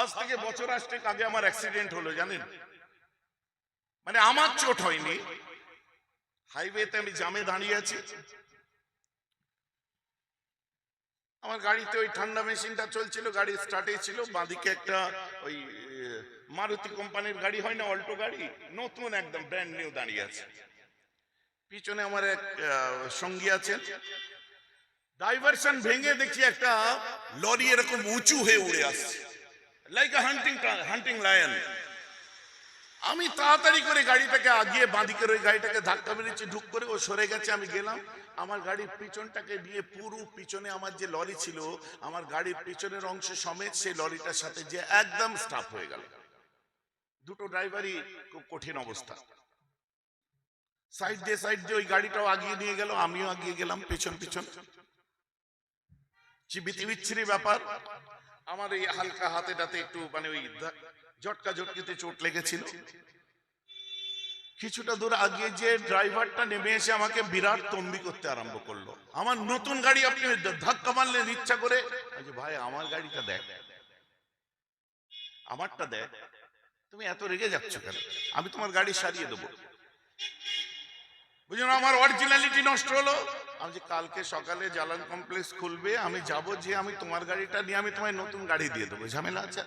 আজ থেকে বছর আসতে আগে আমার অ্যাক্সিডেন্ট হলো, জানেন? মানে আমার চোট হয়নি। হাইওয়েতে আমি জামে দাঁড়িয়ে আছি। আমার গাড়িতে ওই ঠান্ডা মেশিনটা চলছিল, গাড়ি স্টার্টে ছিল বাঁদিকে একটা ওই মারুতি কোম্পানির গাড়ি হয় না, অল্টো গাড়ি? নতুন একদম ব্র্যান্ড নিউ দাঁড়িয়ে আছে। পিছনে আমার এক সঙ্গী আছেন। ডাইভারশন ভেঙে দেখি একটা লরি এরকম উঁচু হয়ে উড়ে আসছে। লাইক আ হান্টিং হান্টিং লায়ন আমি তাড়াতাড়ি করে গাড়িটাকে আগিয়ে বাঁদিকের ওই গাড়িটাকে ধাক্কা মেরেছি, ঢুক করে ও সরে গেছে, আমি গেলাম। আমার গাড়ির পিছনটাকে দিয়ে পুরো পিছনে আমার যে লরি ছিল, আমার গাড়ির পিছনের অংশ সমেত সেই লরিটার সাথে যে একদম স্টাফ হয়ে গেল। দুটো ড্রাইভারই খুব কঠিন অবস্থা। সাইড দিয়ে সাইড দিয়ে ওই গাড়িটাও আগিয়ে নিয়ে গেল, আমিও আগিয়ে গেলাম পেছন, পিছন। বিচ্ছিরি ব্যাপার। আমার এই হালকা হাতে টাতে একটু মানে ওই ঝটকা ঝটকিতে চোট লেগেছিল। কিছুটা দূর আগে যে ড্রাইভারটা নেমে এসে আমাকে বিরাট তম্বি করতে আরম্ভ করল। আমার নতুন গাড়ি আপনি ধাক্কা মারলেন ইচ্ছা করে। ভাই, আমার গাড়িটা দেখ। আমারটা দেখ। তুমি এত রেগে যাচ্ছ কেন? আমি তোমার গাড়ি সারিয়ে দেবো। বুঝলেন, আমার অরিজিনালিটি নষ্ট হলো। আমি যে কালকে সকালে জালান কমপ্লেক্স খুলবে, আমি যাব যে আমি তোমার গাড়িটা নিয়ে আমি তোমায় নতুন গাড়ি দিয়ে দেবো। ঝামেলা আছে?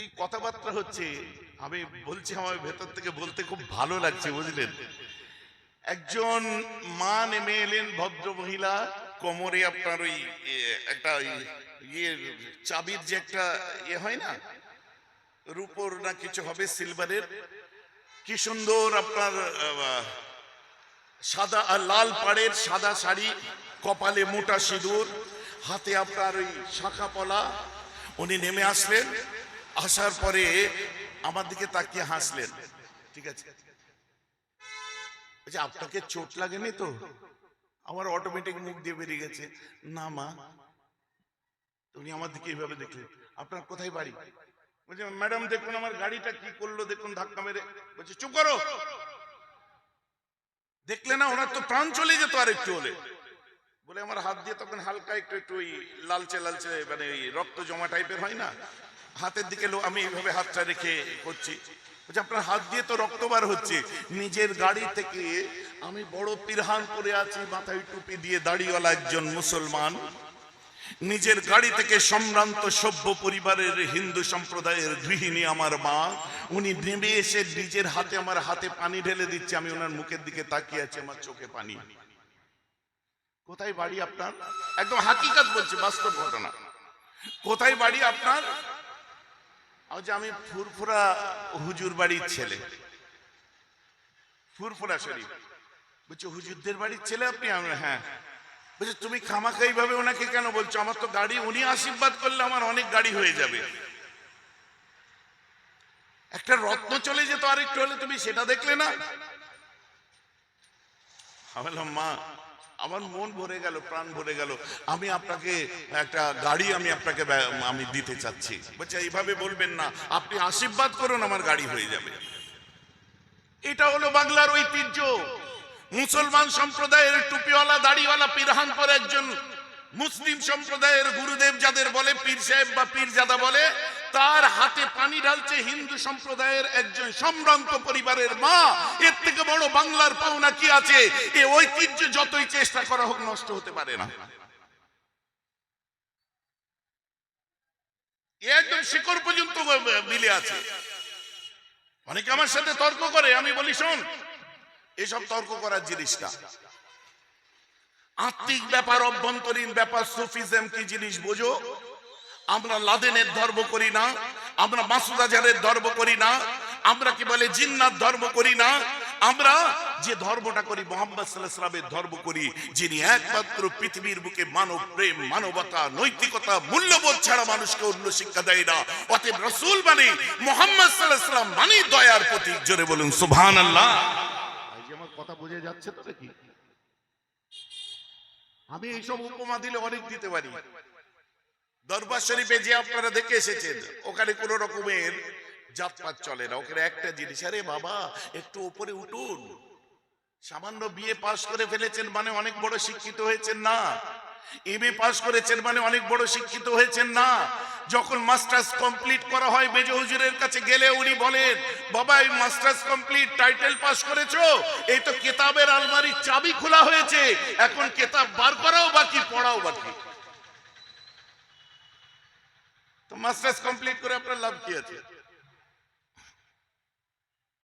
এই কথাবার্তা হচ্ছে, আমি বলছি আমার ভেতর থেকে বলতে খুব ভালো লাগছে, বুঝলেন? একজন মা নেমে এলেন, ভদ্র মহিলা, কোমরে আপনার ওই একটা ইয়ে চাবির যে একটা ইয়ে হয় না, রূপোর না কিছু হবে, সিলভারের কি সুন্দর আপনার সাদা লাল পাড়ের সাদা শাড়ি কপালে মোটা সিঁদুর হাতে আপনার ওই শাখা পলা। উনি নেমে আসলেন আসার পরে আমার দিকে তাকিয়ে হাসলেন। ঠিক আছে। বলছে, আপনাকে চোট লাগেনি তো? আমার অটোমেটিক মুখ দিয়ে বেরিয়ে গেছে। না মা। উনি আমার দিকে এইভাবে দেখলেন। আপনার কোথায় বাড়ি? বলছে, ম্যাডাম, দেখুন আমার গাড়িটা কি করল, দেখুন ধাক্কা মেরে। বলছে, চুপ করো। দেখলে না, ওনার তো প্রাণ চলে যেত আর একটু হলে। বলে, আমার হাত দিয়ে তখন হালকা একটু একটু ওই লালচে লালচে মানে ওই রক্ত জমা টাইপের হয় না? হাতের দিকে আমি এইভাবে হাতটা রেখে করছি। বলছে, আপনার হাত দিয়ে তো রক্ত বার হচ্ছে। নিজের গাড়ি থেকে আমি বড় পিরহান করে আছি, মাথায় টুপি দিয়ে দাড়িওয়ালা একজন মুসলমান। নিজের গাড়ি থেকে সম্ভ্রান্ত সভ্য পরিবারের হিন্দু সম্প্রদায়ের গৃহিণী আমার মা, উনি নেমে এসে নিজের হাতে আমার হাতে পানি ঢেলে দিচ্ছে, আমি ওনার মুখের দিকে তাকিয়ে আছি, আমার চোখে পানি। কোথায় বাড়ি আপনার? একদম হাকিকাত বলছে, বাস্তব ঘটনা। কোথায় বাড়ি আপনার? আজ আমি ফুরফুরা হুজুর বাড়ির ছেলে। ফুরফুরা শরীফ বলছি, হুজুরদের বাড়ির ছেলে আপনি? হ্যাঁ। বলছে, তুমি খামাখাই ভাবে ওনাকে কেন বলছো? আমার তো গাড়ি, উনি আশীর্বাদ করলে আমার অনেক গাড়ি হয়ে যাবে। একটা রত্ন চলে যেত আরেকটু হলে তুমি সেটা দেখলে না? মা, আমার মন ভরে গেল, প্রাণ ভরে গেল। আমি আপনাকে একটা গাড়ি আমি আপনাকে আমি দিতে চাচ্ছি। বলছে, এইভাবে বলবেন না। আপনি আশীর্বাদ করুন, আমার গাড়ি হয়ে যাবে। এটা হলো বাংলার ঐতিহ্য। মুসলমান সম্প্রদায়ের টুপিওয়ালা, দাড়িওয়ালা, পিরহান পরে একজন মুসলিম সম্প্রদায়ের গুরুদেব যাদের বলে, পীর সাহেব বা পীর পীরজাদা বলে, তার হাতে পানি ঢালছে হিন্দু সম্প্রদায়ের একজন সম্ভ্রান্ত পরিবারের মা। এর থেকে বড় বাংলার পাওনা কি আছে? এ ঐতিহ্য যতই চেষ্টা করা হোক, নষ্ট হতে পারে না। একদম শিকড় পর্যন্ত মিলে আছে। অনেকে আমার সাথে তর্ক করে, আমি বলি, শোন এসব তর্ক করার জিনিস না। আত্মিক ব্যাপার, অভ্যন্তরীণ ব্যাপার, সুফিজম কি জিনিস বোঝো? আমরা লাদেনের ধর্ম করি না, আমরা মাসুদ আজহারের ধর্ম করি না, আমরা কি বলে জিন্নাত ধর্ম করি না, আমরা যে ধর্মটা করি, মোহাম্মদ সাল্লাহ ধর্ম করি, যিনি একমাত্র পৃথিবীর বুকে মানব প্রেম, মানবতা, নৈতিকতা, মূল্যবোধ ছাড়া মানুষকে অন্য শিক্ষা দেয় না। অতএব রসুল মানে মোহাম্মদ মানে দয়ার প্রতীক। জোরে বলুন সুবহান আল্লাহ আমার কথা বুঝে যাচ্ছে তো নাকি? আমি এইসব উপমা দিলে অনেক দিতে পারি। দরবার শরীফে যে আপনারা দেখে এসেছেন, ওখানে কোন রকমের জাতপাত চলে না। ওখানে একটা জিনিস, আরে বাবা, একটু উপরে উঠুন। সামান্য বিয়ে পাশ করে ফেলেছেন মানে অনেক বড় শিক্ষিত হয়েছেন না। এমএ পাস করেছেন মানে অনেক বড় শিক্ষিত হয়েছেন না। যখন মাস্টার্স কমপ্লিট করা হয়, মেজ হুজুরের কাছে গেলে উনি বলেন বাবা এই মাস্টার্স কমপ্লিট, টাইটেল পাস করেছ? এই তো কেতাবের আলমারির চাবি খোলা হয়েছে, এখন কেতাব বার করাও বাকি, পড়াও বাকি। তো মাস্টার্স কমপ্লিট করে আপনার লাভ কি আছে?